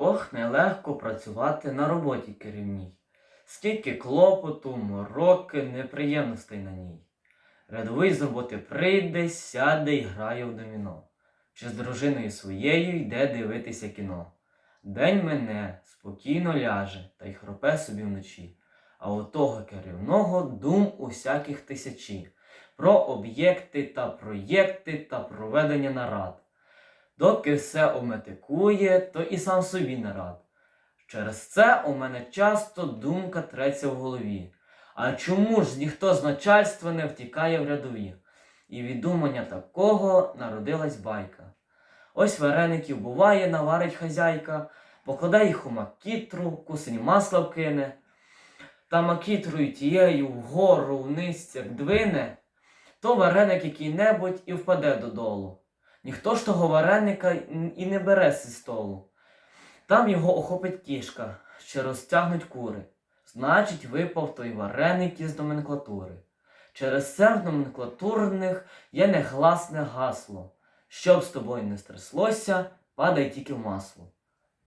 Ох, нелегко працювати на роботі керівній. Скільки клопоту, мороки, неприємностей на ній. Рядовий з роботи прийде, сяде і грає в доміно. Чи з дружиною своєю йде дивитися кіно. День мене спокійно ляже та й хропе собі вночі. А у того керівного дум усяких тисячі про об'єкти та проєкти та проведення нарад. Доки все ометикує, то і сам собі не рад. Через це у мене часто думка треться в голові. А чому ж ніхто з начальства не втікає в рядові? І від думання такого народилась байка. Ось вареників буває, наварить хазяйка, покладе їх у макітру, кусень масла вкине, та макітрою тією вгору вниз як двине, то вареник який-небудь і впаде додолу. Ніхто ж того вареника і не бере зі столу. Там його охопить кішка, що розтягнуть кури. Значить, випав той вареник із номенклатури. Через це в номенклатурних є негласне гасло. Щоб з тобою не стряслося, падай тільки в масло.